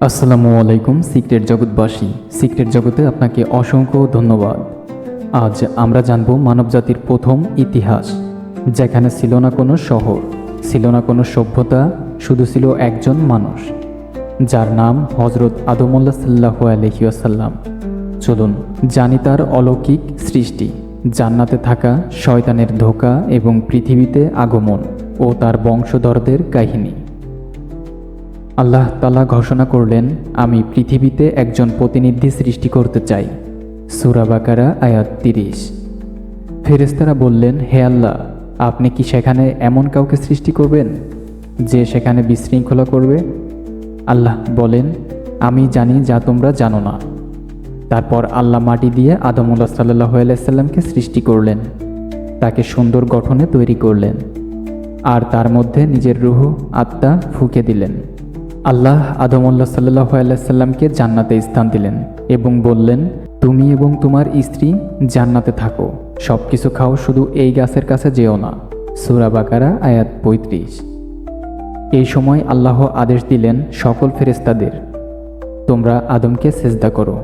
আসসালামু আলাইকুম, secret জগৎবাসী। Secret জগতে আপনাকে অসংখ্য ধন্যবাদ। আজ আমরা জানব মানবজাতির প্রথম ইতিহাস, যেখানে ছিল না কোনো শহর, ছিল না কোনো সভ্যতা, শুধু ছিল একজন মানুষ, যার নাম হজরত আদমুল্লাহ সাল্লাহ আলহিউসাল্লাম চলুন জানি তার অলৌকিক সৃষ্টি, জান্নাতে থাকা শয়তানের ধোকা এবং পৃথিবীতে আগমন ও তার বংশধরদের কাহিনী। আল্লাহ তালা ঘোষণা করলেন, আমি পৃথিবীতে একজন প্রতিনিধি সৃষ্টি করতে চাই। সুরাবাকারা আয়াত তিরিশ। ফেরেস্তারা বললেন, হে আল্লাহ, আপনি কি সেখানে এমন কাউকে সৃষ্টি করবেন, যে সেখানে বিশৃঙ্খলা করবে? আল্লাহ বলেন, আমি জানি যা তোমরা জানো না। তারপর আল্লাহ মাটি দিয়ে আদমুল্লাহ সাল্লাহ আলাইসাল্লামকে সৃষ্টি করলেন, তাকে সুন্দর গঠনে তৈরি করলেন, আর তার মধ্যে নিজের রুহ, আত্মা ফুঁকে দিলেন। আল্লাহ আদমুল্লাহ সাল্লাহ আলাইসাল্লামকে জান্নাতে স্থান দিলেন এবং বললেন, তুমি এবং তোমার স্ত্রী জান্নাতে থাকো। সব কিছু খাও, শুধু এই গাছের কাছে যেও না। সুরা বাকারা, আয়াত পঁয়ত্রিশ। এই সময় আল্লাহ আদেশ দিলেন সকল ফেরেস্তাদের তোমরা আদমকে সেজদা করো।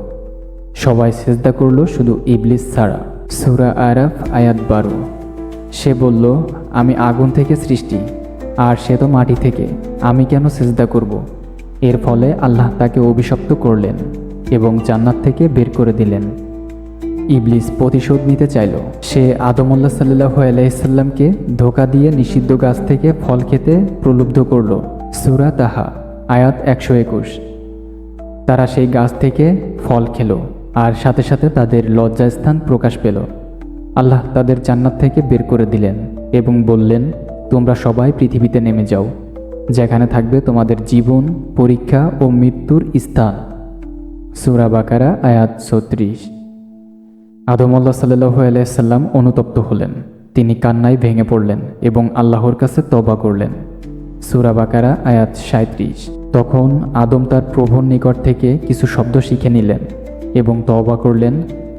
সবাই সেজদা করল শুধু ইবলিস ছাড়া। সুরা আরাফ, আয়াত বারো। সে বলল, আমি আগুন থেকে সৃষ্টি। আর সে তো মাটি থেকে। আমি কেন সেজদা করব? এর ফলে আল্লাহ তাকে অভিশপ্ত করলেন এবং জান্নাত থেকে বের করে দিলেন। ইবলিস প্রতিশোধ নিতে চাইল। সে আদমুল্লাহ সাল্লাহ আলাইসাল্লামকে ধোকা দিয়ে নিষিদ্ধ গাছ থেকে ফল খেতে প্রলুব্ধ করল। সুরা তাহা, আয়াত একশো একুশ। তারা সেই গাছ থেকে ফল খেল আর সাথে সাথে তাদের লজ্জাস্থান প্রকাশ পেল। আল্লাহ তাদের জান্নাত থেকে বের করে দিলেন এবং বললেন তোমরা সবাই পৃথিবীতে নেমে যাও, যেখানে থাকবে তোমাদের জীবন, পরীক্ষা ও মৃত্যুর স্থান। সুরা বাকারা, আয়াত ছত্রিশ। আদমল্লা সাল্লাহ আলাইসাল্লাম অনুতপ্ত হলেন। তিনি কান্নায় ভেঙে পড়লেন এবং আল্লাহর কাছে তবা করলেন। সুরা বাকারা, আয়াত সাঁত্রিশ তখন আদম তার প্রভুর নিকট থেকে কিছু শব্দ শিখে নিলেন এবং তবা করলেন,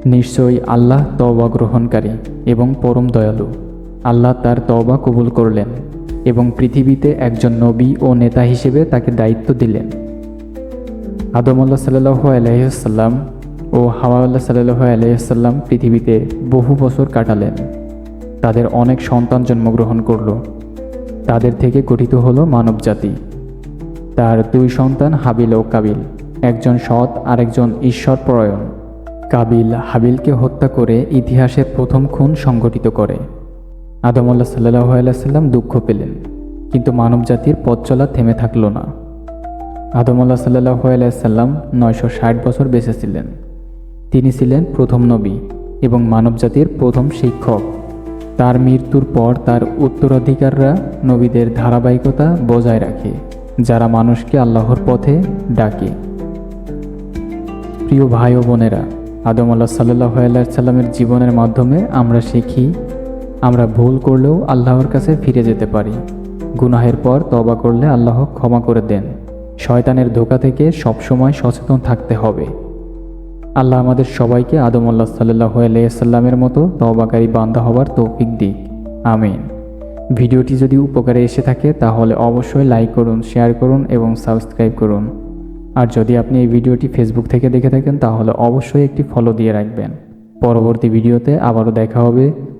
নিশ্চয়ই আল্লাহ তবা গ্রহণকারী এবং পরম দয়ালু। আল্লাহ তার তওবা কবুল করলেন এবং পৃথিবীতে একজন নবী ও নেতা হিসেবে তাকে দায়িত্ব দিলেন। আদমল্লা সাল্লাহ আলহিসাল্লাম ও হাওয়াল্লাহ সাল্লাহ আলহিসাল্লাম পৃথিবীতে বহু বছর কাটালেন। তাদের অনেক সন্তান জন্মগ্রহণ করল। তাদের থেকে গঠিত হলো মানবজাতি। তার দুই সন্তান হাবিল ও কাবিল, একজন সৎ আরেকজন ঈশ্বর পরায়ণ কাবিল হাবিলকে হত্যা করে ইতিহাসের প্রথম খুন সংগঠিত করে। আদমল্লা সাল্লাহ আলাইসাল্লাম দুঃখ পেলেন, কিন্তু মানবজাতির পথ চলা থেমে থাকল না। আদমল্লা সাল্লাহ আলাইসাল্লাম নয়শো ষাট বছর বেঁচে ছিলেন। তিনি ছিলেন প্রথম নবী এবং মানবজাতির প্রথম শিক্ষক। তার মৃত্যুর পর তার উত্তরাধিকাররা নবীদের ধারাবাহিকতা বজায় রাখে, যারা মানুষকে আল্লাহর পথে ডাকে। প্রিয় ভাই ও বোনেরা, আদম আল্লাহ সাল্লাহ সাল্লামের জীবনের মাধ্যমে আমরা শিখি আমরা ভুল করলেও আল্লাহর কাছে ফিরে যেতে পারি। গুনাহের পর তবা করলে আল্লাহ ক্ষমা করে দেন। শয়তানের ধোকা থেকে সবসময় সচেতন থাকতে হবে। আল্লাহ আমাদের সবাইকে আদম আল্লাহ সাল্লাহ আলাইসাল্লামের মতো তবাকারী বান্ধা হবার তৌফিক দিক। আমিন। ভিডিওটি যদি উপকারে এসে থাকে, তাহলে অবশ্যই লাইক করুন, শেয়ার করুন এবং সাবস্ক্রাইব করুন। আর যদি আপনি এই ভিডিওটি ফেসবুক থেকে দেখে থাকেন, তাহলে অবশ্যই একটি ফলো দিয়ে রাখবেন। পরবর্তী ভিডিওতে আবারও দেখা হবে।